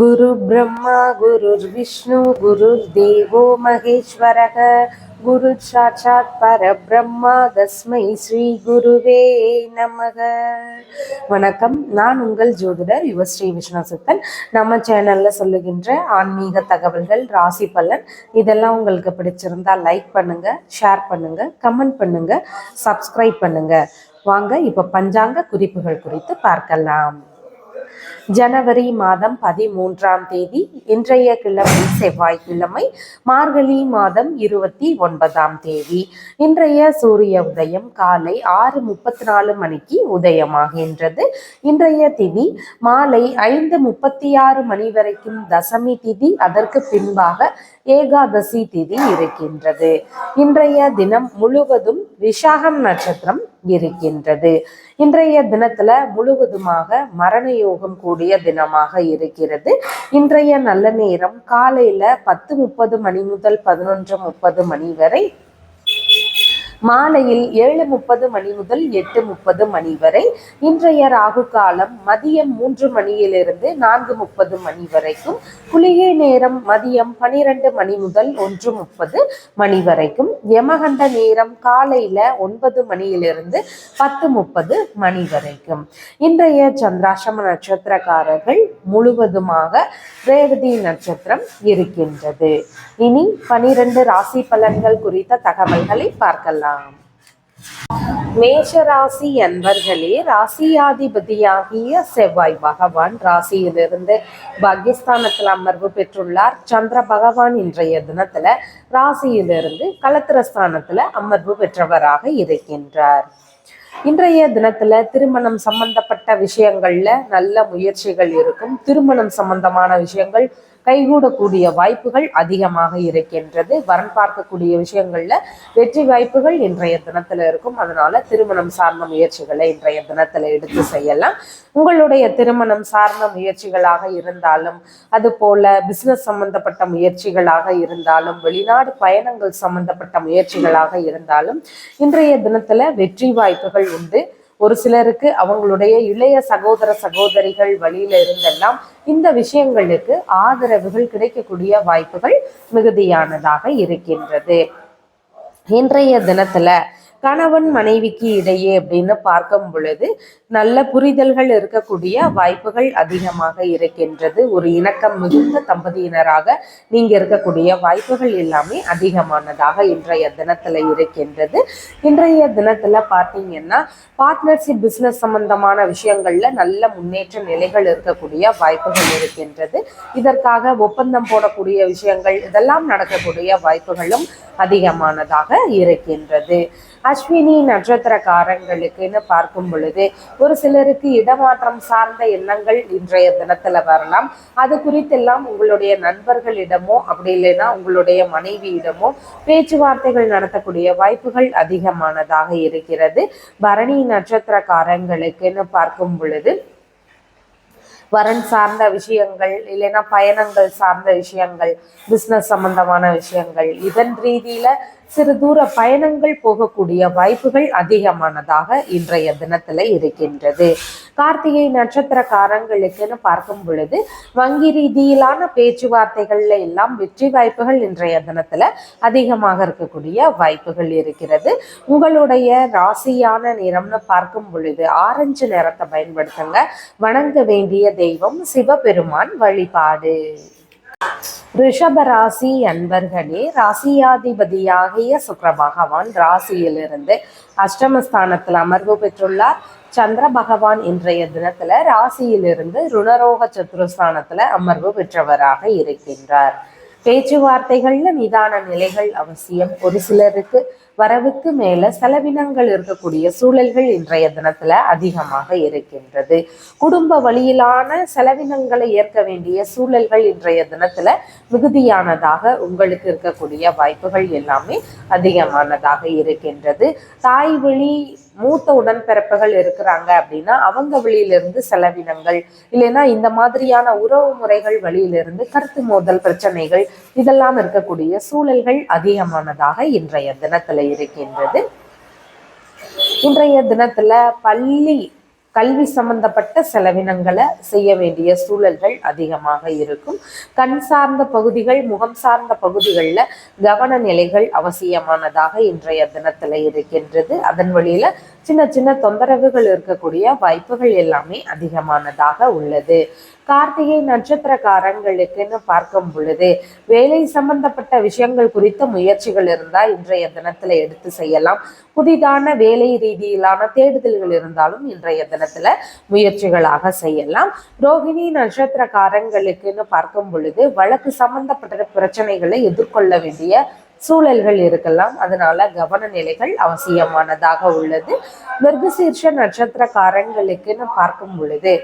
குரு பிரம்மா குரு விஷ்ணு குரு தேவோ மகேஸ்வரக. குரு சாட்சாத் பரபிரம்மா தஸ்மை ஸ்ரீ குருவே நமக. வணக்கம். நான் உங்கள் ஜோதிடர் யுவ ஸ்ரீ விஸ்வநாசத்தன் நம்ம சேனல்ல சொல்லுகின்ற ஆன்மீக தகவல்கள் ராசி பலன் இதெல்லாம் உங்களுக்கு பிடிச்சிருந்தா லைக் பண்ணுங்க ஷேர் பண்ணுங்க கமெண்ட் பண்ணுங்க சப்ஸ்கிரைப் பண்ணுங்க. வாங்க இப்ப பஞ்சாங்க குறிப்புகள் குறித்து பார்க்கலாம். ஜனவரி மாதம் பதிமூன்றாம் தேதி இன்றைய கிழமை செவ்வாய்க்கிழமை மார்கழி மாதம் இருபத்தி ஒன்பதாம் தேதி. இன்றைய சூரிய உதயம் காலை ஆறு முப்பத்தி நாலு மணிக்கு உதயமாகின்றது. இன்றைய திதி மாலை ஐந்து முப்பத்தி ஆறு மணி வரைக்கும் தசமி திதி அதற்கு பின்பாக ஏகாதசி திதி இருக்கின்றது. இன்றைய தினம் முழுவதும் விஷாகம் நட்சத்திரம் இருக்கின்றது. இன்றைய தினத்துல முழுவதுமாக மரண யோகம் கூடிய தினமாக இருக்கிறது. இன்றைய நல்ல நேரம் காலையில பத்து முப்பது மணி முதல் பதினொன்று முப்பது மணி வரை மாலையில் ஏழு முப்பது மணி முதல் எட்டு முப்பது மணி வரை இன்றைய ராகு காலம் மதியம் மூன்று மணியிலிருந்து நான்கு முப்பது மணி வரைக்கும் குளிகை நேரம் மதியம் பனிரெண்டு மணி முதல் ஒன்று முப்பது மணி வரைக்கும் யமகண்ட நேரம் காலையில ஒன்பது மணியிலிருந்து பத்து முப்பது மணி வரைக்கும். இன்றைய சந்திராசம நட்சத்திரக்காரர்கள் முழுவதுமாக ரேவதி நட்சத்திரம் இருக்கின்றது. இனி பனிரெண்டு ராசி பலன்கள் குறித்த தகவல்களை பார்க்கலாம். மேஷ ராசி அன்பர்களே ராசியாதிபதியாகிய செவ்வாய் பகவான் ராசியிலிருந்து பாகிஸ்தானத்தில் அமர்வு பெற்றுள்ளார். சந்திர பகவான் இன்றைய தினத்துல ராசியிலிருந்து களத்திரஸ்தானத்துல அமர்வு பெற்றவராக இருக்கின்றார். இன்றைய தினத்துல திருமணம் சம்பந்தப்பட்ட விஷயங்கள்ல நல்ல முயற்சிகள் இருக்கும். திருமணம் சம்பந்தமான விஷயங்கள் கைகூடக்கூடிய வாய்ப்புகள் அதிகமாக இருக்கின்றது. வரன் பார்க்கக்கூடிய விஷயங்கள்ல வெற்றி வாய்ப்புகள் இன்றைய தினத்துல இருக்கும். அதனால திருமணம் சார்ந்த முயற்சிகளை இன்றைய தினத்துல எடுத்து செய்யலாம். உங்களுடைய திருமணம் சார்ந்த முயற்சிகளாக இருந்தாலும் அது போல பிசினஸ் சம்பந்தப்பட்ட முயற்சிகளாக இருந்தாலும் வெளிநாடு பயணங்கள் சம்பந்தப்பட்ட முயற்சிகளாக இருந்தாலும் இன்றைய தினத்துல வெற்றி வாய்ப்புகள் உண்டு. ஒரு சிலருக்கு அவங்களுடைய இளைய சகோதர சகோதரிகள் வழியில இருந்தெல்லாம் இந்த விஷயங்களுக்கு ஆதரவுகள் கிடைக்கக்கூடிய வாய்ப்புகள் மிகுதியானதாக இருக்கின்றது. இன்றைய தினத்துல கணவன் மனைவிக்கு இடையே அப்படின்னு பார்க்கும் பொழுது நல்ல புரிதல்கள் இருக்கக்கூடிய வாய்ப்புகள் அதிகமாக இருக்கின்றது. ஒரு இணக்கம் மிகுந்த தம்பதியினராக நீங்க இருக்கக்கூடிய வாய்ப்புகள் எல்லாமே அதிகமானதாக இன்றைய தினத்துல இருக்கின்றது. இன்றைய தினத்துல பார்த்தீங்கன்னா பார்ட்னர்ஷிப் பிசினஸ் சம்பந்தமான விஷயங்கள்ல நல்ல முன்னேற்ற நிலைகள் இருக்கக்கூடிய வாய்ப்புகள் இருக்கின்றது. இதற்காக ஒப்பந்தம் போடக்கூடிய விஷயங்கள் இதெல்லாம் நடக்கக்கூடிய வாய்ப்புகளும் அதிகமானதாக இருக்கின்றது. அஸ்வினி நட்சத்திரக்காரங்களுக்குன்னு பார்க்கும் பொழுது ஒரு சிலருக்கு இடமாற்றம் சார்ந்த எண்ணங்கள் இன்றைய தினத்துல வரலாம். அது குறித்தெல்லாம் உங்களுடைய நண்பர்களிடமோ அப்படி இல்லைன்னா உங்களுடைய மனைவியிடமோ பேச்சுவார்த்தைகள் நடத்தக்கூடிய வாய்ப்புகள் அதிகமானதாக இருக்கிறது. பரணி நட்சத்திரக்காரங்களுக்குன்னு பார்க்கும் பொழுது வரன் சார்ந்த விஷயங்கள் இல்லைன்னா பயணங்கள் சார்ந்த விஷயங்கள் பிஸ்னஸ் சம்பந்தமான விஷயங்கள் இதன் ரீதியில சிறு தூர பயணங்கள் போகக்கூடிய வாய்ப்புகள் அதிகமானதாக இன்றைய தினத்துல இருக்கின்றது. கார்த்திகை நட்சத்திரக்காரங்களுக்குன்னு பார்க்கும் பொழுது வங்கி ரீதியிலான பேச்சுவார்த்தைகள்ல எல்லாம் வெற்றி வாய்ப்புகள் இன்றைய தினத்துல அதிகமாக இருக்கக்கூடிய வாய்ப்புகள் இருக்கிறது. உங்களுடைய ராசியான நிறம்னு பார்க்கும் பொழுது ஆரஞ்சு நிறத்தை பயன்படுத்துங்க. வணங்க வேண்டிய தெய்வம் சிவபெருமான் வழிபாடு. ரிஷப ராசி அன்பர்களே ராசியாதிபதியாகிய சுக்கர பகவான் ராசியிலிருந்து அஷ்டமஸ்தானத்தில் அமர்வு பெற்றுள்ளார். சந்திர பகவான் இன்றைய தினத்துல ராசியிலிருந்து ருணரோக சத்துருஸ்தானத்துல அமர்வு பெற்றவராக இருக்கின்றார். பேச்சுவார்த்தைகள்ல நிதான நிலைகள் அவசியம். ஒரு சிலருக்கு வரவுக்கு மேல செலவினங்கள் இருக்கக்கூடிய சூழல்கள் இன்றைய தினத்துல அதிகமாக இருக்கின்றது. குடும்ப வழியிலான செலவினங்களை ஏற்க வேண்டிய சூழல்கள் இன்றைய தினத்துல மிகுதியானதாக உங்களுக்கு இருக்கக்கூடிய வாய்ப்புகள் எல்லாமே அதிகமானதாக இருக்கின்றது. தாய் வழி மூத்த உடன்பிறப்புகள் இருக்கிறாங்க அப்படின்னா அவங்க வழியிலிருந்து செலவினங்கள் இல்லைன்னா இந்த மாதிரியான உறவு முறைகள் வழியிலிருந்து கருத்து மோதல் பிரச்சனைகள் இதெல்லாம் இருக்கக்கூடிய சூழல்கள் அதிகமானதாக இன்றைய தினத்துல இருக்கின்றது. இன்றைய தினத்துல பள்ளி கல்வி சம்பந்தப்பட்ட செலவினங்களை செய்ய வேண்டிய சூழல்கள் அதிகமாக இருக்கும். கண் சார்ந்த பகுதிகள் முகம் சார்ந்த பகுதிகளில் கவன நிலைகள் அவசியமானதாக இன்றைய தினத்தில் இருக்கின்றது. அதன் வழியில சின்ன சின்ன தொந்தரவுகள் இருக்கக்கூடிய வாய்ப்புகள் எல்லாமே அதிகமானதாக உள்ளது. கார்த்திகை நட்சத்திரக்காரங்களுக்குன்னு பார்க்கும் பொழுது வேலை சம்பந்தப்பட்ட விஷயங்கள் குறித்த முயற்சிகள் இருந்தால் இன்றைய தினத்துல எடுத்து செய்யலாம். புதிதான வேலை ரீதியிலான தேடுதல்கள் இருந்தாலும் இன்றைய தினத்துல முயற்சிகளாக செய்யலாம். ரோஹிணி நட்சத்திரக்காரங்களுக்குன்னு பார்க்கும் பொழுது வழக்கு சம்பந்தப்பட்ட பிரச்சனைகளை எதிர்கொள்ள வேண்டிய சூழல்கள் இருக்கலாம். அதனால கவன நிலைகள் அவசியமானதாக உள்ளது. மிருகசீர்ஷ நட்சத்திரக்காரங்களுக்குன்னு பார்க்கும் பொழுது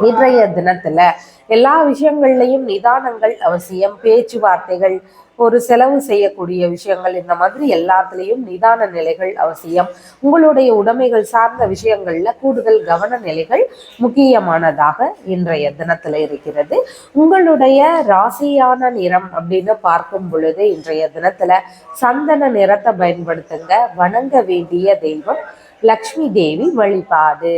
இன்றைய தினத்துல எல்லா விஷயங்கள்லையும் நிதானங்கள் அவசியம். பேச்சுவார்த்தைகள் ஒரு செலவு செய்யக்கூடிய விஷயங்கள் இந்த மாதிரி எல்லாத்துலேயும் நிதான நிலைகள் அவசியம். உங்களுடைய உடைமைகள் சார்ந்த விஷயங்களில் கூடுதல் கவன நிலைகள் முக்கியமானதாக இன்றைய தினத்தில் இருக்கிறது. உங்களுடைய ராசியான நிறம் அப்படின்னு பார்க்கும் பொழுது இன்றைய தினத்தில் சந்தன நிறத்தை பயன்படுத்துங்க. வணங்க வேண்டிய தெய்வம் லக்ஷ்மி தேவி வழிபாடு.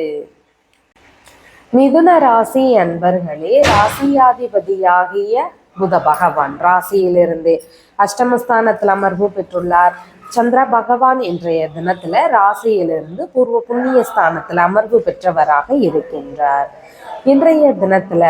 மிதுன ராசி அன்பர்களே ராசியாதிபதியாகிய புத பகவான். ராசியிலிருந்து அஷ்டமஸ்தானத்தில் அமர்வு பெற்றுள்ளார். சந்திர பகவான் இன்றைய தினத்துல ராசியிலிருந்து பூர்வ புண்ணிய ஸ்தானத்தில் அமர்வு பெற்றவராக இருக்கின்றார். இன்றைய தினத்துல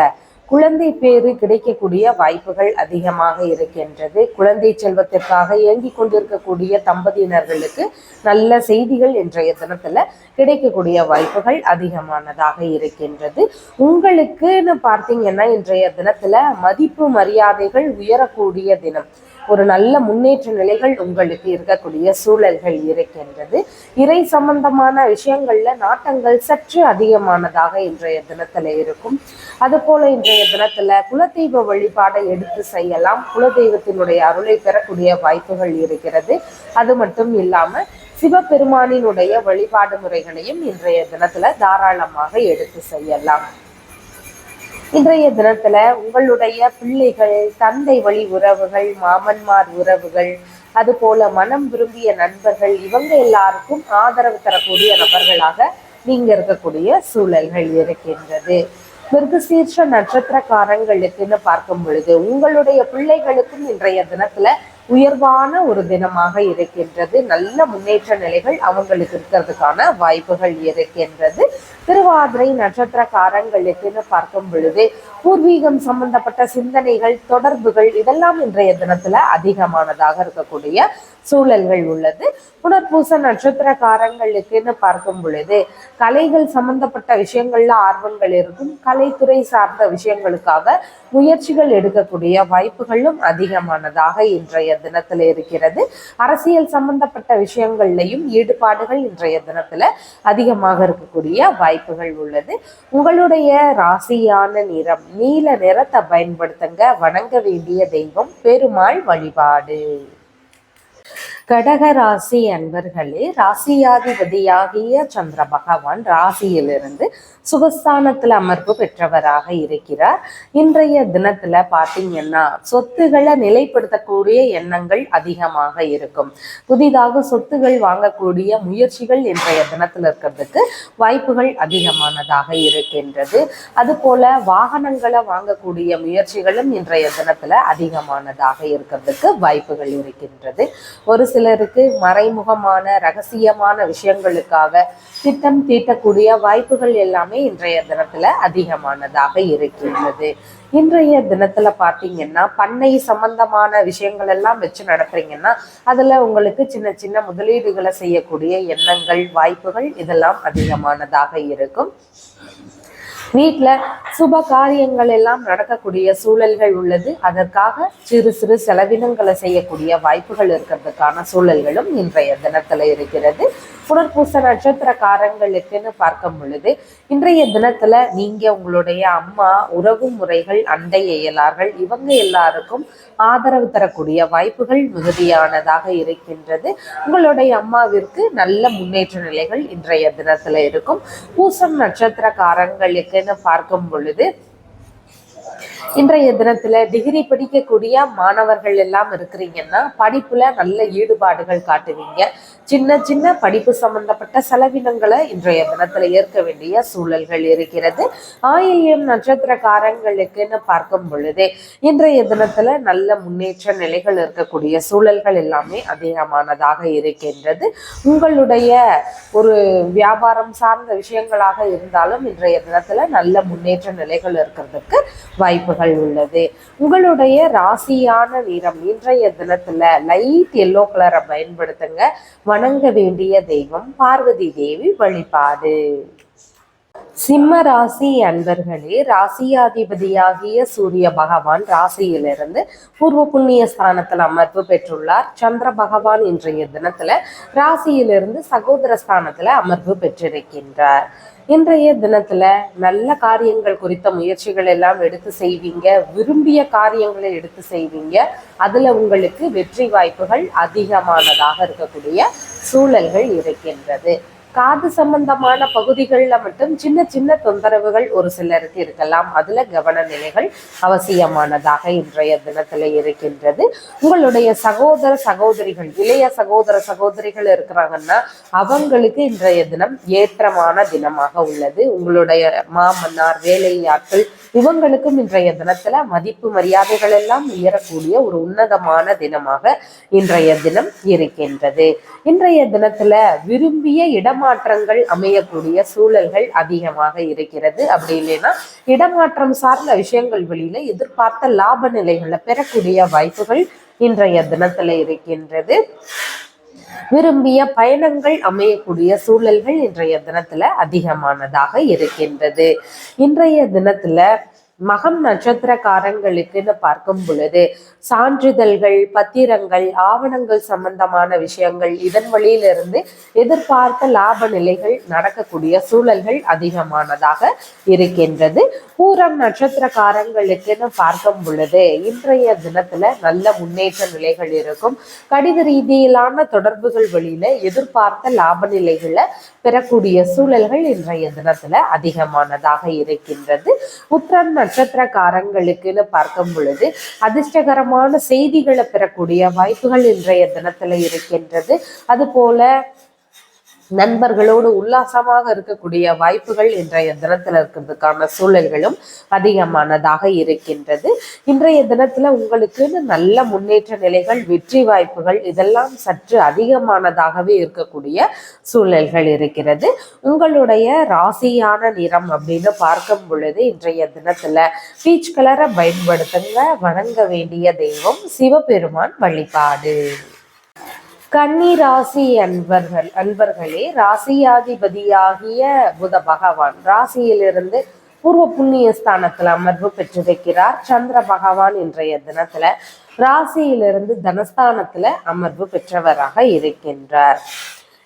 குழந்தை பேரு கிடைக்கக்கூடிய வாய்ப்புகள் அதிகமாக இருக்கின்றது. குழந்தை செல்வத்திற்காக இயங்கிக் கொண்டிருக்கக்கூடிய தம்பதியினர்களுக்கு நல்ல செய்திகள் இன்றைய தினத்துல கிடைக்கக்கூடிய வாய்ப்புகள் அதிகமானதாக இருக்கின்றது. உங்களுக்குன்னு பார்த்தீங்கன்னா இன்றைய தினத்துல மதிப்பு மரியாதைகள் உயரக்கூடிய தினம். ஒரு நல்ல முன்னேற்ற நிலைகள் உங்களுக்கு இருக்கக்கூடிய சூழல்கள் இருக்கின்றது. இறை சம்பந்தமான விஷயங்கள்ல நாட்டங்கள் சற்று அதிகமானதாக இன்றைய தினத்துல இருக்கும். அதுபோல இன்றைய தினத்துல குலதெய்வ வழிபாடை எடுத்து செய்யலாம். குலதெய்வத்தினுடைய அருளை பெறக்கூடிய வாய்ப்புகள் இருக்கிறது. அது மட்டும் இல்லாம சிவபெருமானினுடைய வழிபாடு முறைகளையும் இன்றைய தினத்துல தாராளமாக எடுத்து செய்யலாம். இன்றைய தினத்துல உங்களுடைய பிள்ளைகள் தந்தை வழி உறவுகள் மாமன்மார் உறவுகள் அது போல மனம் விரும்பிய நண்பர்கள் இவங்க எல்லாருக்கும் ஆதரவு தரக்கூடிய நபர்களாக நீங்க இருக்கக்கூடிய சூழல்கள் இருக்கின்றது. மிருகசீர்ஷ நட்சத்திரக்காரங்களுக்குன்னு பார்க்கும் பொழுது உங்களுடைய பிள்ளைகளுக்கும் இன்றைய தினத்துல உயர்வான ஒரு தினமாக இருக்கின்றது. நல்ல முன்னேற்ற நிலைகள் அவங்களுக்கு இருக்கிறதுக்கான வாய்ப்புகள் இருக்கின்றது. திருவாதிரை நட்சத்திரக்காரங்களுக்குன்னு பார்க்கும் பொழுது பூர்வீகம் சம்பந்தப்பட்ட சிந்தனைகள் தொடர்புகள் இதெல்லாம் இன்றைய தினத்துல அதிகமானதாக இருக்கக்கூடிய சூழல்கள் உள்ளது. புனர்பூச நட்சத்திரக்காரங்களுக்குன்னு பார்க்கும் பொழுது கலைகள் சம்பந்தப்பட்ட விஷயங்கள்ல ஆர்வங்கள் இருக்கும். கலைத்துறை சார்ந்த விஷயங்களுக்காக முயற்சிகள் எடுக்கக்கூடிய வாய்ப்புகளும் அதிகமானதாக இன்றைய தினத்துல இருக்கிறது. அரசியல் சம்பந்தப்பட்ட விஷயங்கள்லையும் ஈடுபாடுகள் இன்றைய தினத்துல அதிகமாக இருக்கக்கூடிய வாய்ப்புகள் உள்ளது. உங்களுடைய ராசியான நிறம் நீல நிறத்தை பயன்படுத்துங்க. வணங்க வேண்டிய தெய்வம் பெருமாள் வழிபாடு. கடக ராசி அன்பர்களே ராசியாதிபதியாகிய சந்திர பகவான் ராசியிலிருந்து சுகஸ்தானத்தில் அமர்வு பெற்றவராக இருக்கிறார். இன்றைய தினத்துல பார்த்தீங்கன்னா சொத்துக்களை நிலைப்படுத்தக்கூடிய எண்ணங்கள் அதிகமாக இருக்கும். புதிதாக சொத்துகள் வாங்கக்கூடிய முயற்சிகள் இன்றைய தினத்துல இருக்கிறதுக்கு வாய்ப்புகள் அதிகமானதாக இருக்கின்றது. அதுபோல வாகனங்களை வாங்கக்கூடிய முயற்சிகளும் இன்றைய தினத்துல அதிகமானதாக இருக்கிறதுக்கு வாய்ப்புகள் இருக்கின்றது. ஒரு சிலருக்கு மறைமுகமான ரகசியமான விஷயங்களுக்காக திட்டம் தீட்டக்கூடிய வாய்ப்புகள் எல்லாமே இன்றைய தினத்துல அதிகமானதாக இருக்கின்றது. இன்றைய தினத்துல பாத்தீங்கன்னா பண்ணை சம்பந்தமான விஷயங்கள் எல்லாம் வச்சு நடத்துறீங்கன்னா அதுல உங்களுக்கு சின்ன சின்ன முதலீடுகளை செய்யக்கூடிய எண்ணங்கள் வாய்ப்புகள் இதெல்லாம் அதிகமானதாக இருக்கும். வீட்டில் சுப காரியங்கள் எல்லாம் நடக்கக்கூடிய சூழல்கள் உள்ளது. அதற்காக சிறு சிறு செலவினங்களை செய்யக்கூடிய வாய்ப்புகள் இருக்கிறதுக்கான சூழல்களும் இன்றைய தினத்தில் இருக்கிறது. புனர்பூச நட்சத்திரக்காரங்களுக்குன்னு பார்க்கும் பொழுது இன்றைய தினத்துல நீங்க உங்களுடைய அம்மா உறவு முறைகள் அண்டை இயலார்கள் இவங்க எல்லாருக்கும் ஆதரவு தரக்கூடிய வாய்ப்புகள் மிகுதியானதாக இருக்கின்றது. உங்களுடைய அம்மாவிற்கு நல்ல முன்னேற்ற நிலைகள் இன்றைய தினத்துல இருக்கும். பூசம் நட்சத்திரக்காரங்களுக்குன்னு பார்க்கும் பொழுது இன்றைய தினத்துல டிகிரி படிக்கக்கூடிய மாணவர்கள் எல்லாம் இருக்கிறீங்கன்னா படிப்புல நல்ல ஈடுபாடுகள் காட்டுவீங்க. சின்ன சின்ன படிப்பு சம்பந்தப்பட்ட செலவினங்களை இன்றைய தினத்துல ஏற்க வேண்டிய சூழல்கள் இருக்கிறது. ஆயில்யம் நட்சத்திரக்காரங்களுக்குன்னு பார்க்கும் பொழுதே இன்றைய தினத்துல நல்ல முன்னேற்ற நிலைகள் இருக்கக்கூடிய சூழல்கள் எல்லாமே அதிகமானதாக இருக்கின்றது. உங்களுடைய ஒரு வியாபாரம் சார்ந்த விஷயங்களாக இருந்தாலும் இன்றைய தினத்துல நல்ல முன்னேற்ற நிலைகள் இருக்கிறதுக்கு வாய்ப்புகள் உள்ளது உங்களுடைய ராசியான நிறம் இன்றைய தினத்துல லைட் எல்லோ கலரை பயன்படுத்துங்க. வணங்க வேண்டிய தெய்வம் பார்வதி தேவி வழிபாடு. சிம்ம ராசி அன்பர்களே ராசியாதிபதியாகிய சூரிய பகவான் ராசியிலிருந்து பூர்வ புண்ணிய ஸ்தானத்தில் அமர்வு பெற்றுள்ளார். சந்திர பகவான் இன்றைய தினத்துல ராசியிலிருந்து சகோதர ஸ்தானத்துல அமர்வு பெற்றிருக்கின்றார். இன்றைய தினத்துல நல்ல காரியங்கள் குறித்த முயற்சிகள் எல்லாம் எடுத்து செய்வீங்க. விரும்பிய காரியங்களை எடுத்து செய்வீங்க. அதுல உங்களுக்கு வெற்றி வாய்ப்புகள் அதிகமானதாக இருக்கக்கூடிய சூழல்கள் இருக்கின்றது. காது சம்பந்தமான பகுதிகளில் மட்டும் சின்ன சின்ன தொந்தரவுகள் ஒரு சிலருக்கு இருக்கலாம். அதுல கவன நிலைகள் அவசியமானதாக இன்றைய தினத்துல இருக்கின்றது. உங்களுடைய சகோதர சகோதரிகள் இளைய சகோதர சகோதரிகள் இருக்கிறாங்கன்னா அவங்களுக்கு இன்றைய தினம் ஏற்றமான தினமாக உள்ளது. உங்களுடைய மாமன்னார் வேலையாட்கள் இவங்களுக்கும் இன்றைய தினத்துல மதிப்பு மரியாதைகள் எல்லாம் உயரக்கூடிய ஒரு உன்னதமான தினமாக இன்றைய தினம் இருக்கின்றது. இன்றைய தினத்துல விரும்பிய இடமாற்றங்கள் அமையக்கூடிய சூழல்கள் அதிகமாக இருக்கிறது. அப்படி இல்லைன்னா இடமாற்றம் சார்ந்த விஷயங்கள் வெளியில எதிர்பார்த்த லாப நிலைகளை பெறக்கூடிய வாய்ப்புகள் இன்றைய தினத்துல இருக்கின்றது. விரும்பிய பயணங்கள் அமையக்கூடிய சூழல்கள் இன்றைய தினத்துல அதிகமானதாக இருக்கின்றது. இன்றைய தினத்துல மகம் நட்சத்திரக்காரங்களுக்குன்னு பார்க்கும் பொழுது சான்றிதழ்கள் பத்திரங்கள் ஆவணங்கள் சம்பந்தமான விஷயங்கள் இதன் வழியிலிருந்து எதிர்பார்த்த லாப நிலைகள் நடக்கக்கூடிய சூழல்கள் அதிகமானதாக இருக்கின்றது. பூரம் நட்சத்திரக்காரங்களுக்குன்னு பார்க்கும் பொழுது இன்றைய தினத்துல நல்ல முன்னேற்ற நிலைகள் இருக்கும். கடித ரீதியிலான தொடர்புகள் வழியில எதிர்பார்த்த லாப நிலைகளை பெறக்கூடிய சூழல்கள் இன்றைய தினத்துல அதிகமானதாக இருக்கின்றது. உத்திரம் நட்சத்திரக்காரங்களுக்குன்னு பார்க்கும் பொழுது அதிர்ஷ்டகரமான செய்திகளை பெறக்கூடிய வாய்ப்புகள் இன்றைய தினத்துல இருக்கின்றது. அது போல நண்பர்களோடு உல்லாசமாக இருக்கக்கூடிய வாய்ப்புகள் இன்றைய தினத்தில் இருக்கிறதுக்கான சூழல்களும் அதிகமானதாக இருக்கின்றது. இன்றைய தினத்தில் உங்களுக்குன்னு நல்ல முன்னேற்ற நிலைகள் வெற்றி வாய்ப்புகள் இதெல்லாம் சற்று அதிகமானதாகவே இருக்கக்கூடிய சூழல்கள் இருக்கிறது. உங்களுடைய ராசியான நிறம் அப்படின்னு பார்க்கும் பொழுது இன்றைய தினத்தில் பீச் கலரை பயன்படுத்துங்க. வணங்க வேண்டிய தெய்வம் சிவபெருமான் வழிபாடு. கன்னி ராசி அன்பர்கள் அன்பர்களே ராசியாதிபதியாகிய புத பகவான் ராசியிலிருந்து பூர்வ புண்ணிய ஸ்தானத்துல அமர்வு பெற்றிருக்கிறார். சந்திர பகவான் இன்றைய தினத்துல ராசியிலிருந்து தனஸ்தானத்துல அமர்வு பெற்றவராக இருக்கின்றார்.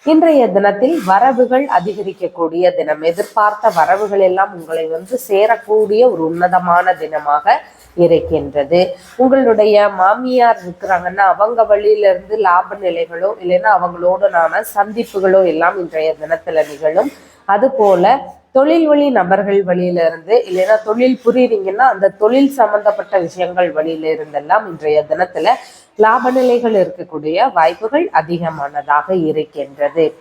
இன்றைய தினத்தில் வரவுகள் அதிகரிக்கக்கூடிய தினம். எதிர்பார்த்த வரவுகள் எல்லாம் உங்களை வந்து சேரக்கூடிய ஒரு உன்னதமான தினமாக இருக்கின்றது. உங்களுடைய மாமியார் இருக்கிறாங்கன்னா அவங்க வழியில இருந்து லாப நிலைகளோ இல்லைன்னா அவங்களோடனான சந்திப்புகளோ எல்லாம் இன்றைய தினத்துல நிகழும். அது போல தொழில் வழி நபர்கள் வழியில இருந்து இல்லைன்னா தொழில் புரியுறீங்கன்னா அந்த தொழில் சம்பந்தப்பட்ட விஷயங்கள் வழியில இருந்தெல்லாம் இன்றைய தினத்துல லாப நிலைகள் இருக்கக்கூடிய வாய்ப்புகள் அதிகமானதாக இருக்கின்றது.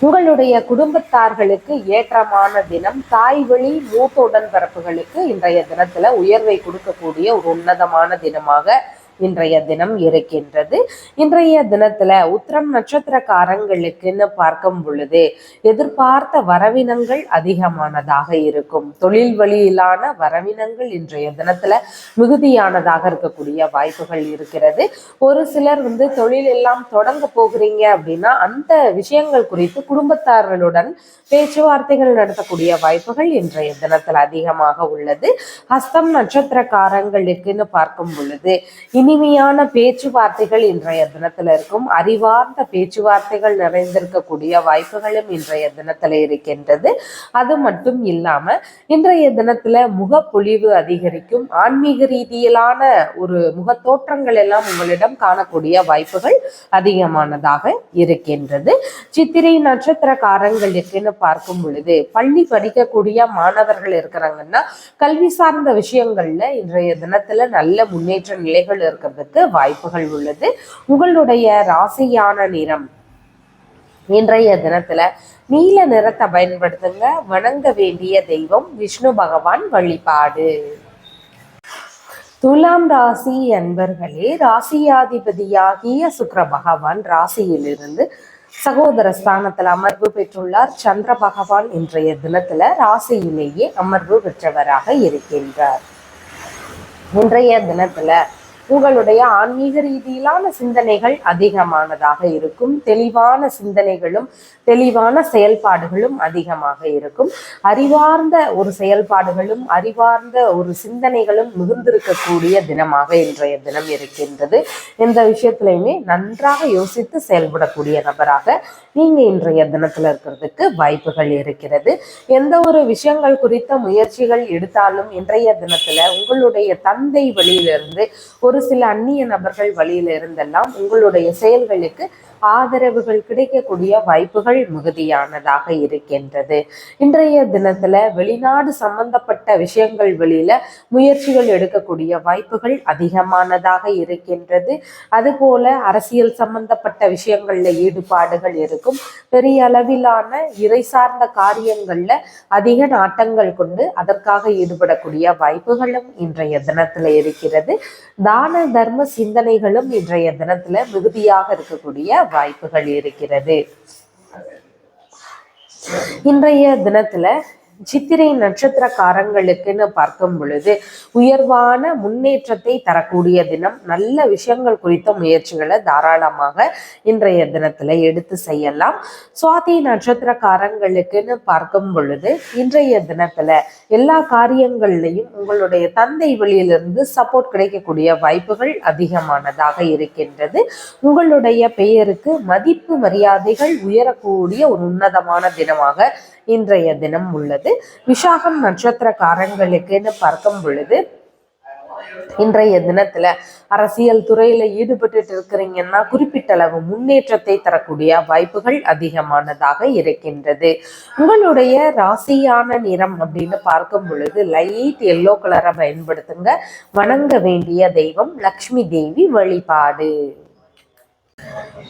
உங்களுடைய குடும்பத்தார்களுக்கு ஏற்றமான தினம் தாய் வழி மூத்த உடன்பிறப்புகளுக்கு இன்றைய தினத்துல உயர்வை கொடுக்கக்கூடிய ஒரு உன்னதமான தினமாக இன்றைய தினம் இருக்கின்றது. இன்றைய தினத்துல உத்திரம் நட்சத்திரக்காரங்களுக்குன்னு பார்க்கும் பொழுது எதிர்பார்த்த வரவினங்கள் அதிகமானதாக இருக்கும். தொழில் வழியிலான வரவினங்கள் இன்றைய தினத்துல மிகுதியானதாக இருக்கக்கூடிய வாய்ப்புகள் இருக்கிறது. ஒரு சிலர் வந்து தொழில் எல்லாம் தொடங்க போகிறீங்க அப்படின்னா அந்த விஷயங்கள் குறித்து குடும்பத்தார்களுடன் பேச்சுவார்த்தைகள் நடத்தக்கூடிய வாய்ப்புகள் இன்றைய தினத்துல அதிகமாக உள்ளது. ஹஸ்தம் நட்சத்திரக்காரங்களுக்குன்னு பார்க்கும் பொழுது இனிமையான பேச்சுவார்த்தைகள் இன்றைய தினத்துல இருக்கும். அறிவார்ந்த பேச்சுவார்த்தைகள் நிறைந்திருக்கக்கூடிய வாய்ப்புகளும் இன்றைய தினத்துல இருக்கின்றது. அது மட்டும் இல்லாம இன்றைய தினத்துல முகப்பொழிவு அதிகரிக்கும். ஆன்மீக ரீதியிலான ஒரு முகத்தோற்றங்கள் எல்லாம் உங்களிடம் காணக்கூடிய வாய்ப்புகள் அதிகமானதாக இருக்கின்றது. சித்திரை நட்சத்திரக்காரங்களுக்குன்னு பார்க்கும் பொழுது பள்ளி படிக்கக்கூடிய மாணவர்கள் இருக்கிறாங்கன்னா கல்வி சார்ந்த விஷயங்கள்ல இன்றைய தினத்துல நல்ல முன்னேற்ற நிலைகள் இருக்கிறதுக்கு வாய்ப்புகள் உள்ளது. உங்களுடைய ராசியான நிறம் இன்றைய தினத்துல நீல நிறத்தை பயன்படுத்துங்க. வணங்க வேண்டிய தெய்வம் விஷ்ணு பகவான் வழிபாடு. துலாம் ராசி அன்பர்களே ராசியாதிபதியாகிய சுக்கர பகவான் ராசியிலிருந்து சகோதர ஸ்தானத்தில் அமர்வு பெற்றுள்ளார். சந்திர பகவான் இன்றைய தினத்துல ராசியிலேயே அமர்வு பெற்றவராக இருக்கின்றார். இன்றைய தினத்துல உங்களுடைய ஆன்மீக ரீதியிலான சிந்தனைகள் அதிகமானதாக இருக்கும். தெளிவான சிந்தனைகளும் தெளிவான செயல்பாடுகளும் அதிகமாக இருக்கும். அறிவார்ந்த ஒரு செயல்பாடுகளும் அறிவார்ந்த ஒரு சிந்தனைகளும் மிகுந்திருக்கக்கூடிய தினமாக இன்றைய தினம் இருக்கின்றது. எந்த விஷயத்திலையுமே நன்றாக யோசித்து செயல்படக்கூடிய நபராக நீங்க இன்றைய தினத்துல இருக்கிறதுக்கு வாய்ப்புகள் இருக்கிறது. எந்த ஒரு விஷயங்கள் குறித்த முயற்சிகள் எடுத்தாலும் இன்றைய தினத்துல உங்களுடைய தந்தை வழியிலிருந்து ஒரு சில அந்நிய நபர்கள் வழியில இருந்தெல்லாம் உங்களுடைய செயல்களுக்கு ஆதரவுகள் கிடைக்கக்கூடிய வாய்ப்புகள் மிகுதியானதாக இருக்கின்றது. இன்றைய தினத்துல வெளிநாடு சம்பந்தப்பட்ட விஷயங்கள் வெளியில முயற்சிகள் எடுக்கக்கூடிய வாய்ப்புகள் அதிகமானதாக இருக்கின்றது. அதுபோல அரசியல் சம்பந்தப்பட்ட விஷயங்கள்ல ஈடுபாடுகள் இருக்கும். பெரிய அளவிலான இறை சார்ந்த காரியங்கள்ல அதிக நாட்டங்கள் கொண்டு அதற்காக ஈடுபடக்கூடிய வாய்ப்புகளும் இன்றைய தினத்துல இருக்கிறது. தான தர்ம சிந்தனைகளும் இன்றைய தினத்துல மிகுதியாக இருக்கக்கூடிய வாய்ப்புகள் இருக்கிறது. இன்றைய தினத்துல சித்திரை நட்சத்திரக்காரங்களுக்குன்னு பார்க்கும் பொழுது உயர்வான முன்னேற்றத்தை தரக்கூடிய தினம். நல்ல விஷயங்கள் குறித்த முயற்சிகளை தாராளமாக இன்றைய தினத்துல எடுத்து செய்யலாம். சுவாதி நட்சத்திரக்காரங்களுக்குன்னு பார்க்கும் பொழுது இன்றைய தினத்துல எல்லா காரியங்கள்லையும் உங்களுடைய தந்தை வழியிலிருந்து சப்போர்ட் கிடைக்கக்கூடிய வாய்ப்புகள் அதிகமானதாக இருக்கின்றது. உங்களுடைய பெயருக்கு மதிப்பு மரியாதைகள் உயரக்கூடிய ஒரு உன்னதமான தினமாக இன்றைய தினம் உள்ளது. விஷாகம் நட்சத்திரக்காரங்களுக்குன்னு பார்க்கும் பொழுது இன்றைய தினத்துல அரசியல் துறையில ஈடுபட்டு இருக்கிறீங்கன்னா குறிப்பிட்ட அளவு முன்னேற்றத்தை தரக்கூடிய வாய்ப்புகள் அதிகமானதாக இருக்கின்றது. உங்களுடைய ராசியான நிறம் அப்படின்னு பார்க்கும் பொழுது லைட் எல்லோ கலரை பயன்படுத்துங்க. வணங்க வேண்டிய தெய்வம் லக்ஷ்மி தேவி வழிபாடு.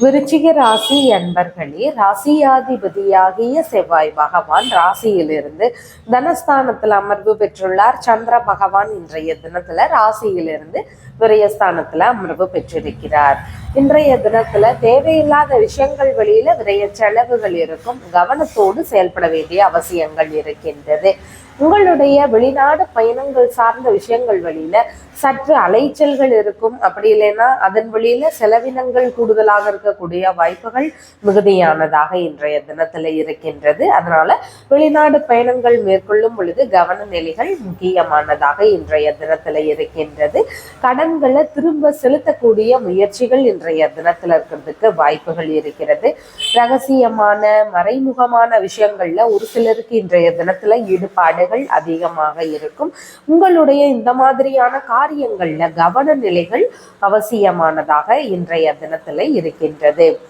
விருச்சிக ராசி அன்பர்களே ராசியாதிபதியாகிய செவ்வாய் பகவான் ராசியிலிருந்து தனஸ்தானத்தில் அமர்வு பெற்றுள்ளார். சந்திர பகவான் இன்றைய தினத்துல ராசியிலிருந்து விரயஸ்தானத்துல அமர்வு பெற்றிருக்கிறார். இன்றைய தினத்துல தேவையில்லாத விஷயங்கள் வெளியில விரைய செலவுகள் இருக்கும். கவனத்தோடு செயல்பட வேண்டிய அவசியங்கள் இருக்கின்றது. உங்களுடைய வெளிநாடு பயணங்கள் சார்ந்த விஷயங்கள் வழியில சற்று அலைச்சல்கள் இருக்கும். அப்படி இல்லைன்னா அதன் வழியில செலவினங்கள் கூடுதலாக இருக்கக்கூடிய வாய்ப்புகள் மிகுதியானதாக இன்றைய தினத்துல இருக்கின்றது. அதனால வெளிநாடு பயணங்கள் மேற்கொள்ளும் பொழுது கவன நிலைகள் முக்கியமானதாக இன்றைய தினத்துல இருக்கின்றது. கடன்களை திரும்ப செலுத்தக்கூடிய முயற்சிகள் இன்றைய தினத்துல இருக்கிறதுக்கு வாய்ப்புகள் இருக்கிறது. ரகசியமான மறைமுகமான விஷயங்கள்ல ஒரு சிலருக்கு இன்றைய தினத்துல ஈடுபாடுகள் அதிகமாக இருக்கும். உங்களுடைய இந்த மாதிரியான காரியங்கள்ல கவன நிலைகள் அவசியமானதாக இன்றைய தினத்துல இருக்கின்றது.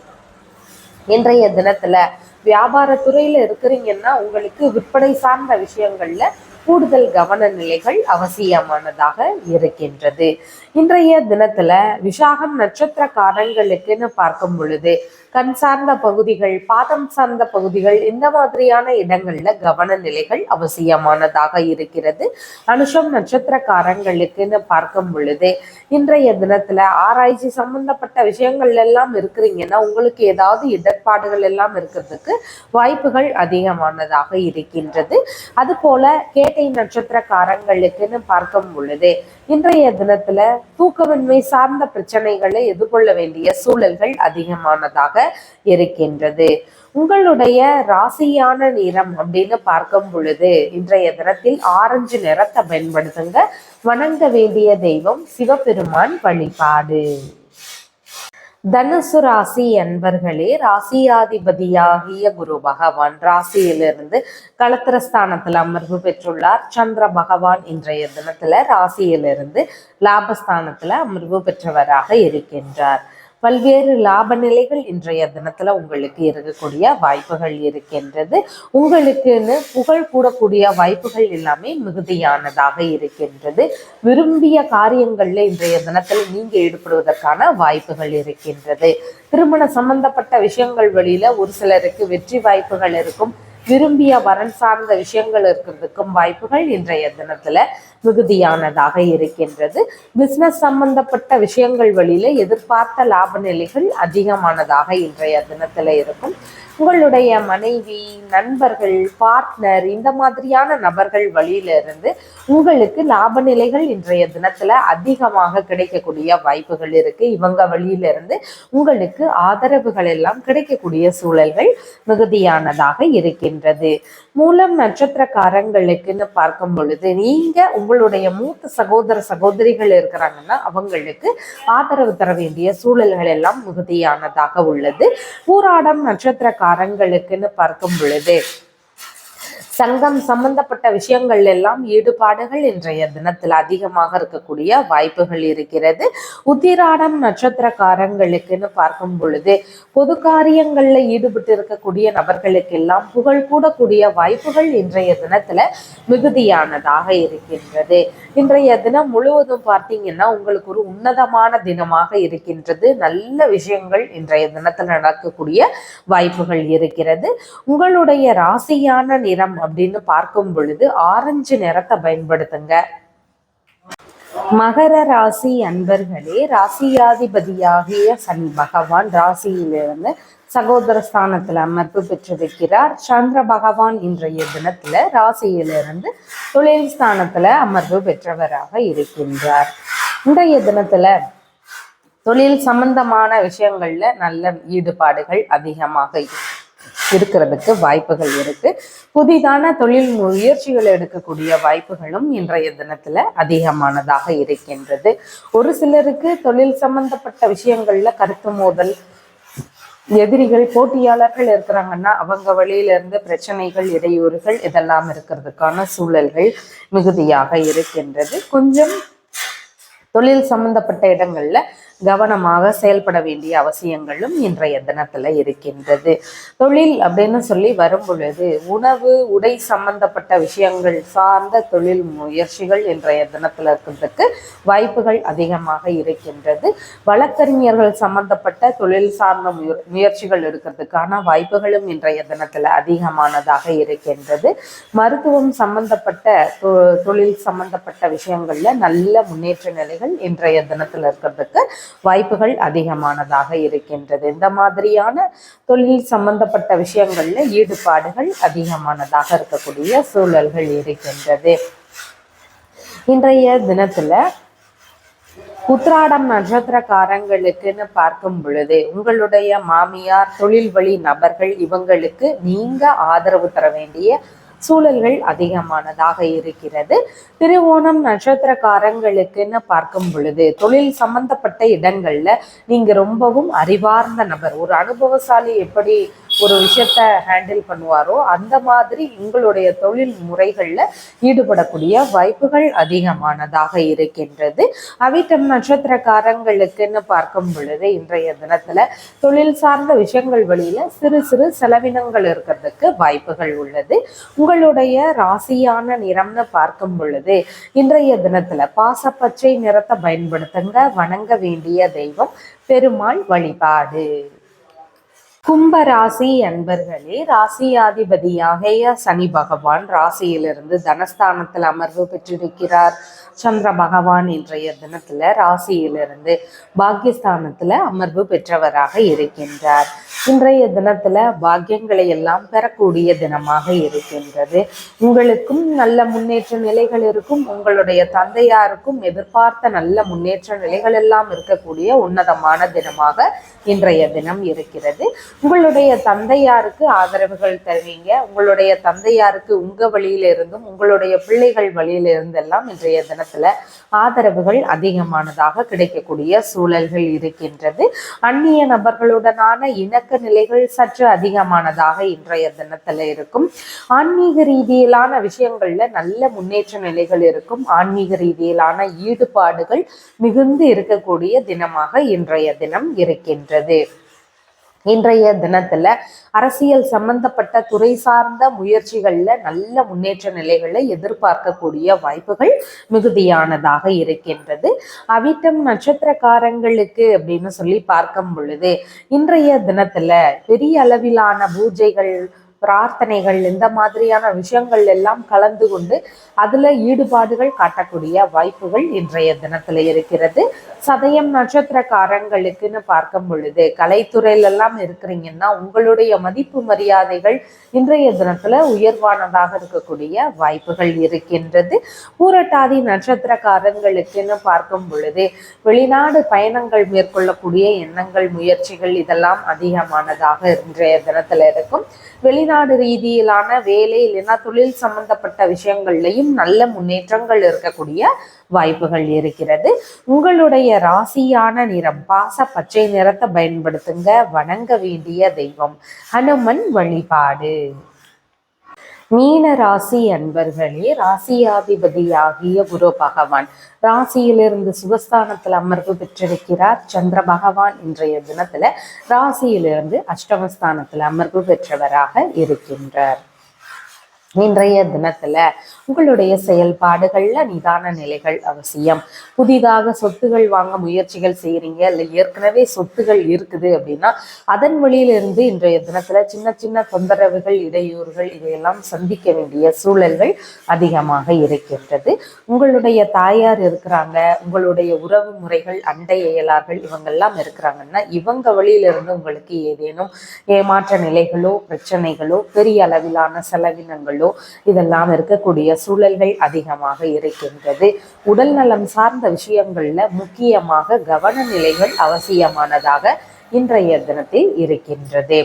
இன்றைய தினத்துல வியாபாரத்துறையில இருக்கிறீங்கன்னா உங்களுக்கு விற்பனை சார்ந்த விஷயங்கள்ல கூடுதல் கவன நிலைகள் அவசியமானதாக இருக்கின்றது. இன்றைய தினத்துல விசாகம் நட்சத்திரக்காரங்களுக்குன்னு பார்க்கும் பொழுது கண் சார்ந்த பகுதிகள் பாதம் சார்ந்த பகுதிகள் இந்த மாதிரியான இடங்கள்ல கவன நிலைகள் அவசியமானதாக இருக்கிறது. அனுஷம் நட்சத்திரக்காரங்களுக்குன்னு பார்க்கும் பொழுது இன்றைய தினத்துல ஆராய்ச்சி சம்பந்தப்பட்ட விஷயங்கள் எல்லாம் இருக்கிறீங்கன்னா உங்களுக்கு ஏதாவது இடர்பாடுகள் எல்லாம் இருக்கிறதுக்கு வாய்ப்புகள் அதிகமானதாக இருக்கின்றது. அது போல கேட்டை நட்சத்திரக்காரங்களுக்குன்னு பார்க்கும் பொழுது இன்றைய தினத்துல தூக்கமின்மை சார்ந்த பிரச்சனைகளை எதிர்கொள்ள வேண்டிய சூழல்கள் அதிகமானதாக இருக்கின்றது. உங்களுடைய ராசியான நிறம் அப்படின்னு பார்க்கும் பொழுது இன்றைய தினத்தில் ஆரஞ்சு நிறத்தை பயன்படுத்துங்க. வணங்க வேண்டிய தெய்வம் சிவபெருமான் வழிபாடு. தனுசு ராசி அன்பர்களே ராசியாதிபதியாகிய குரு பகவான் ராசியிலிருந்து களத்திரஸ்தானத்தில் அமர்வு பெற்றுள்ளார். சந்திர பகவான் இன்றைய தினத்துல ராசியிலிருந்து லாபஸ்தானத்துல அமர்வு பெற்றவராக இருக்கின்றார். பல்வேறு லாப நிலைகள் இன்றைய தினத்துல உங்களுக்கு இருக்கக்கூடிய வாய்ப்புகள் இருக்கின்றது. உங்களுக்குன்னு புகழ் கூடக்கூடிய வாய்ப்புகள் எல்லாமே மிகுதியானதாக இருக்கின்றது. விரும்பிய காரியங்கள்ல இன்றைய தினத்துல நீங்க ஈடுபடுவதற்கான வாய்ப்புகள் இருக்கின்றது. திருமண சம்பந்தப்பட்ட விஷயங்கள் வழியில ஒரு சிலருக்கு வெற்றி வாய்ப்புகள் இருக்கும். விரும்பிய வரன் சார்ந்த விஷயங்கள் இருக்கிறதுக்கும் வாய்ப்புகள் இன்றைய தினத்துல மிகுதியானதாக இருக்கின்றது. பிசினஸ் சம்பந்தப்பட்ட விஷயங்கள் வழியில எதிர்பார்த்த லாப நிலைகள் அதிகமானதாக இன்றைய தினத்துல இருக்கும். உங்களுடைய மனைவி நண்பர்கள் பார்ட்னர் இந்த மாதிரியான நபர்கள் வழியில இருந்து உங்களுக்கு லாப நிலைகள் இன்றைய தினத்துல அதிகமாக கிடைக்கக்கூடிய வாய்ப்புகள் இருக்கு. இவங்க வழியில இருந்து உங்களுக்கு ஆதரவுகள் எல்லாம் கிடைக்கக்கூடிய சூழல்கள் மிகுதியானதாக இருக்கின்றது. மூலம் நட்சத்திரக்காரங்களுக்குன்னு பார்க்கும் பொழுது நீங்க உங்களுடைய மூத்த சகோதர சகோதரிகள் இருக்கிறாங்கன்னா அவங்களுக்கு ஆதரவு தர வேண்டிய சூழல்கள் எல்லாம் மிகுதியானதாக உள்ளது. பூராடம் நட்சத்திரக்காரங்களுக்குன்னு பார்க்கும் பொழுது சங்கம் சம்பந்தப்பட்ட விஷயங்கள் எல்லாம் ஈடுபாடுகள் இன்றைய தினத்தில் அதிகமாக இருக்கக்கூடிய வாய்ப்புகள் இருக்கிறது. உத்திராடம் நட்சத்திரக்காரங்களுக்குன்னு பார்க்கும் பொழுது பொது காரியங்களில் ஈடுபட்டு இருக்கக்கூடிய நபர்களுக்கெல்லாம் புகழ் கூடக்கூடிய வாய்ப்புகள் இன்றைய தினத்துல மிகுதியானதாக இருக்கின்றது. இன்றைய தினம் முழுவதும் பார்த்தீங்கன்னா உங்களுக்கு ஒரு உன்னதமான தினமாக இருக்கின்றது. நல்ல விஷயங்கள் இன்றைய தினத்தில் நடக்கக்கூடிய வாய்ப்புகள் இருக்கிறது. உங்களுடைய ராசியான நிறம் அப்படின்னு பார்க்கும் பொழுது ஆரஞ்சு நிறத்தை பயன்படுத்துங்க. மகர ராசி அன்பர்களே ராசியாதிபதியாகிய சனி பகவான் ராசியிலிருந்து சகோதர ஸ்தானத்துல அமர்வு பெற்றிருக்கிறார். சந்திர பகவான் இன்றைய தினத்துல ராசியிலிருந்து தொழில் ஸ்தானத்துல அமர்வு பெற்றவராக இருக்கின்றார். இன்றைய தினத்துல தொழில் சம்பந்தமான விஷயங்கள்ல நல்ல ஈடுபாடுகள் அதிகமாக இருக்கிறதுக்கு வாய்ப்புகள் இருக்கு. புதிதான தொழில் முயற்சிகள் எடுக்கக்கூடிய வாய்ப்புகளும் இன்றைய தினத்துல அதிகமானதாக இருக்கின்றது. ஒரு சிலருக்கு தொழில் சம்பந்தப்பட்ட விஷயங்கள்ல கருத்து மோதல் எதிரிகள் போட்டியாளர்கள் இருக்கிறாங்கன்னா அவங்க வழியில இருந்து பிரச்சனைகள் இடையூறுகள் இதெல்லாம் இருக்கிறதுக்கான சூழல்கள் மிகுதியாக இருக்கின்றது. கொஞ்சம் தொழில் சம்பந்தப்பட்ட இடங்கள்ல கவனமாக செயல்பட வேண்டிய அவசியங்களும் இன்றைய தினத்தில் இருக்கின்றது. தொழில் அப்படின்னு சொல்லி வரும் பொழுது உணவு உடை சம்பந்தப்பட்ட விஷயங்கள் சார்ந்த தொழில் முயற்சிகள் இன்றைய தினத்தில் இருக்கிறதுக்கு வாய்ப்புகள் அதிகமாக இருக்கின்றது. வழக்கறிஞர்கள் சம்பந்தப்பட்ட தொழில் சார்ந்த முய- முயற்சிகள் எடுக்கிறதுக்கான வாய்ப்புகளும் இன்றைய தினத்தில் அதிகமானதாக இருக்கின்றது. மருத்துவம் சம்பந்தப்பட்ட தொ- தொழில் சம்பந்தப்பட்ட விஷயங்கள்ல நல்ல முன்னேற்ற நிலைகள் இன்றைய தினத்தில் இருக்கிறதுக்கு வாய்ப்புகள் அதிகமானதாக இருக்கின்றது. இந்த மாதிரியான தொழில் சம்பந்தப்பட்ட விஷயங்கள்ல ஈடுபாடுகள் அதிகமானதாக இருக்கக்கூடிய சூழல்கள் இருக்கின்றது. இன்றைய தினத்துல உத்ராடம் நட்சத்திரக்காரங்களுக்குன்னு பார்க்கும் பொழுது உங்களுடைய மாமியார் தொழில் வழி நபர்கள் இவங்களுக்கு நீங்க ஆதரவு தர வேண்டிய சூழல்கள் அதிகமானதாக இருக்கிறது. திருவோணம் நட்சத்திரக்காரங்களுக்குன்னு பார்க்கும் பொழுது தொழில் சம்பந்தப்பட்ட இடங்கள்ல நீங்க ரொம்பவும் அறிவார்ந்த நபர். ஒரு அனுபவசாலி எப்படி ஒரு விஷயத்த ஹேண்டில் பண்ணுவாரோ அந்த மாதிரி உங்களுடைய தொழில் முறைகளில் ஈடுபடக்கூடிய வாய்ப்புகள் அதிகமானதாக இருக்கின்றது. அவிட்டம் நட்சத்திரக்காரங்களுக்குன்னு பார்க்கும் பொழுது இன்றைய தினத்தில் தொழில் சார்ந்த விஷயங்கள் வழியில் சிறு சிறு செலவினங்கள் இருக்கிறதுக்கு வாய்ப்புகள் உள்ளது. உங்களுடைய ராசியான நிறம்னு பார்க்கும் பொழுது இன்றைய தினத்தில் பாசப்பச்சை நிறத்தை பயன்படுத்துங்க. வணங்க வேண்டிய தெய்வம் பெருமாள் வழிபாடு. கும்ப ராசி அன்பர்களே ராசியாதிபதியாக சனி பகவான் ராசியிலிருந்து தனஸ்தானத்தில் அமர்வு பெற்றிருக்கிறார். சந்திர பகவான் இன்றைய தினத்துல ராசியிலிருந்து பாக்கியஸ்தானத்துல அமர்வு பெற்றவராக இருக்கின்றார். இன்றைய தினத்துல பாக்கியங்களை எல்லாம் பெறக்கூடிய தினமாக இருக்கின்றது. உங்களுக்கும் நல்ல முன்னேற்ற நிலைகள் இருக்கும். உங்களுடைய தந்தையாருக்கும் எதிர்பார்த்த நல்ல முன்னேற்ற நிலைகள் எல்லாம் இருக்கக்கூடிய உன்னதமான தினமாக இன்றைய தினம் இருக்கிறது. உங்களுடைய தந்தையாருக்கு ஆதரவுகள் தருவீங்க. உங்களுடைய தந்தையாருக்கு உங்க வழியில இருந்தும் உங்களுடைய பிள்ளைகள் வழியில இருந்தெல்லாம் இன்றைய தினத்துல ஆதரவுகள் அதிகமானதாக கிடைக்கக்கூடிய சூழல்கள் இருக்கின்றது. அந்நிய நபர்களுடனான இணக்க நிலைகள் சற்று அதிகமானதாக இன்றைய தினத்துல இருக்கும். ஆன்மீக ரீதியிலான விஷயங்கள்ல நல்ல முன்னேற்ற நிலைகள் இருக்கும். ஆன்மீக ரீதியிலான ஈடுபாடுகள் மிகுந்து இருக்கக்கூடிய தினமாக இன்றைய தினம் இருக்கின்றது. இன்றைய தினத்துல அரசியல் சம்பந்தப்பட்ட துறை சார்ந்த முயற்சிகள்ல நல்ல முன்னேற்ற நிலைகளை எதிர்பார்க்கக்கூடிய வாய்ப்புகள் மிகுதியானதாக இருக்கின்றது. அவிட்டம் நட்சத்திரக்காரங்களுக்கு அப்படின்னு சொல்லி பார்க்கும் பொழுது இன்றைய தினத்துல பெரிய அளவிலான பூஜைகள் பிரார்த்தனைகள் இந்த மாதிரியான விஷயங்கள் எல்லாம் கலந்து கொண்டு அதுல ஈடுபாடுகள் காட்டக்கூடிய வாய்ப்புகள் இன்றைய தினத்துல இருக்கிறது. சதயம் நட்சத்திரக்காரங்களுக்குன்னு பார்க்கும் பொழுது கலைத்துறையில எல்லாம் இருக்கிறீங்கன்னா உங்களுடைய மதிப்பு மரியாதைகள் இன்றைய தினத்துல உயர்வானதாக இருக்கக்கூடிய வாய்ப்புகள் இருக்கின்றது. பூரட்டாதி நட்சத்திரக்காரங்களுக்குன்னு பார்க்கும் பொழுது வெளிநாடு பயணங்கள் மேற்கொள்ளக்கூடிய எண்ணங்கள் முயற்சிகள் இதெல்லாம் அதிகமானதாக இன்றைய தினத்துல இருக்கும். வெளிநாடு ரீதியிலான வேலை இல்லைன்னா தொழில் சம்பந்தப்பட்ட விஷயங்கள்லையும் நல்ல முன்னேற்றங்கள் இருக்கக்கூடிய வாய்ப்புகள் இருக்கிறது. உங்களுடைய ராசியான நிறம் பாச பச்சை நிறத்தை பயன்படுத்துங்க. வணங்க வேண்டிய தெய்வம் ஹனுமன் வழிபாடு. மீன ராசி அன்பர்களே ராசியாதிபதியாகிய குரு பகவான் ராசியிலிருந்து சுகஸ்தானத்தில் அமர்வு பெற்றிருக்கிறார். சந்திர பகவான் இன்றைய தினத்துல ராசியிலிருந்து அஷ்டமஸ்தானத்தில் அமர்வு பெற்றவராக இருக்கின்றார். இன்றைய தினத்துல உங்களுடைய செயல்பாடுகள்ல நிதான நிலைகள் அவசியம். புதிதாக சொத்துகள் வாங்க முயற்சிகள் செய்யறீங்க இல்லை ஏற்கனவே சொத்துகள் இருக்குது அப்படின்னா அதன் வழியிலிருந்து இன்றைய தினத்துல சின்ன சின்ன தொந்தரவுகள் இடையூறுகள் இதையெல்லாம் சந்திக்க வேண்டிய சூழல்கள் அதிகமாக இருக்கின்றது. உங்களுடைய தாயார் இருக்கிறாங்க உங்களுடைய உறவு முறைகள் அண்டை இயலார்கள் இவங்கெல்லாம் இருக்கிறாங்கன்னா இவங்க வழியிலிருந்து உங்களுக்கு ஏதேனும் ஏமாற்ற நிலைகளோ பிரச்சனைகளோ பெரிய அளவிலான செலவினங்களோ இதெல்லாம் இருக்கக்கூடிய சூழல்கள் அதிகமாக இருக்கின்றது. உடல் நலம் சார்ந்த விஷயங்கள்ல முக்கியமாக கவன நிலைகள் அவசியமானதாக இன்றைய தினத்தில் இருக்கின்றது.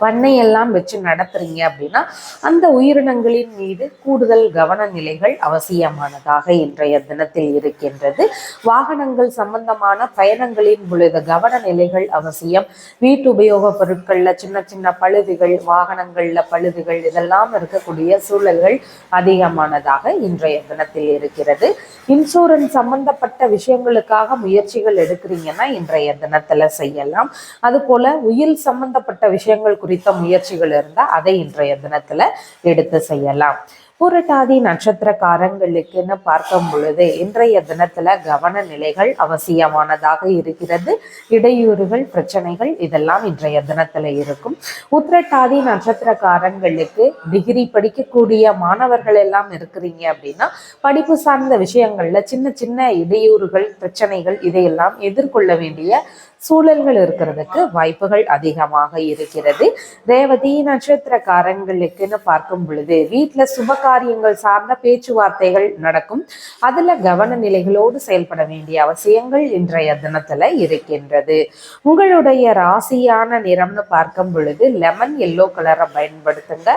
பண்ணையெல்லாம் வச்சு நடத்துறீங்க அப்படின்னா அந்த உயிரினங்களின் மீது கூடுதல் கவன நிலைகள் அவசியமானதாக இன்றைய தினத்தில் இருக்கின்றது. வாகனங்கள் சம்பந்தமான பயணங்களின் பொழுது கவன நிலைகள் அவசியம். வீட்டு உபயோக பொருட்கள்ல சின்ன சின்ன பழுதுகள் வாகனங்கள்ல பழுதுகள் இதெல்லாம் இருக்கக்கூடிய சூழல்கள் அதிகமானதாக இன்றைய தினத்தில் இருக்கிறது. இன்சூரன்ஸ் சம்பந்தப்பட்ட விஷயங்களுக்காக முயற்சிகள் எடுக்கிறீங்கன்னா இன்றைய தினத்துல செய்யலாம். அது போல உயில் சம்பந்தப்பட்ட விஷயங்கள் முயற்சிகள் இருந்தால் அதை இன்றைய தினத்துல எடுத்து செய்யலாம். புரட்டாதி நட்சத்திரக்காரங்களுக்குன்னு பார்க்கும் பொழுது இன்றைய தினத்துல கவன நிலைகள் அவசியமானதாக இருக்கிறது. இடையூறுகள் பிரச்சனைகள் இதெல்லாம் இன்றைய தினத்துல இருக்கும். உத்திரட்டாதி நட்சத்திரக்காரங்களுக்கு டிகிரி படிக்கக்கூடிய மாணவர்கள் எல்லாம் இருக்கிறீங்க அப்படின்னா படிப்பு சார்ந்த விஷயங்கள்ல சின்ன சின்ன இடையூறுகள் பிரச்சனைகள் இதையெல்லாம் எதிர்கொள்ள வேண்டிய சூழல்கள் இருக்கிறதுக்கு வாய்ப்புகள் அதிகமாக இருக்கிறது. ரேவதி நட்சத்திரக்காரங்களுக்குன்னு பார்க்கும் பொழுது வீட்டுல சுப காரியங்கள் சார்ந்த பேச்சுவார்த்தைகள் நடக்கும். அதுல கவன நிலைகளோடு செயல்பட வேண்டிய அவசியங்கள் இன்றைய தினத்துல இருக்கின்றது. உங்களுடைய ராசியான நிறம்னு பார்க்கும் பொழுது லெமன் எல்லோ கலரை பயன்படுத்துங்க.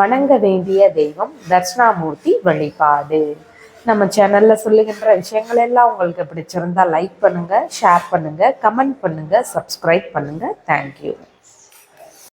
வணங்க வேண்டிய தெய்வம் தட்சிணாமூர்த்தி வழிபாடு. நம்ம சேனலில் சொல்லுகின்ற விஷயங்கள் எல்லாம் உங்களுக்கு பிடிச்சிருந்தா லைக் பண்ணுங்கள் ஷேர் பண்ணுங்கள் கமெண்ட் பண்ணுங்கள் சப்ஸ்கிரைப் பண்ணுங்கள் தேங்க்யூ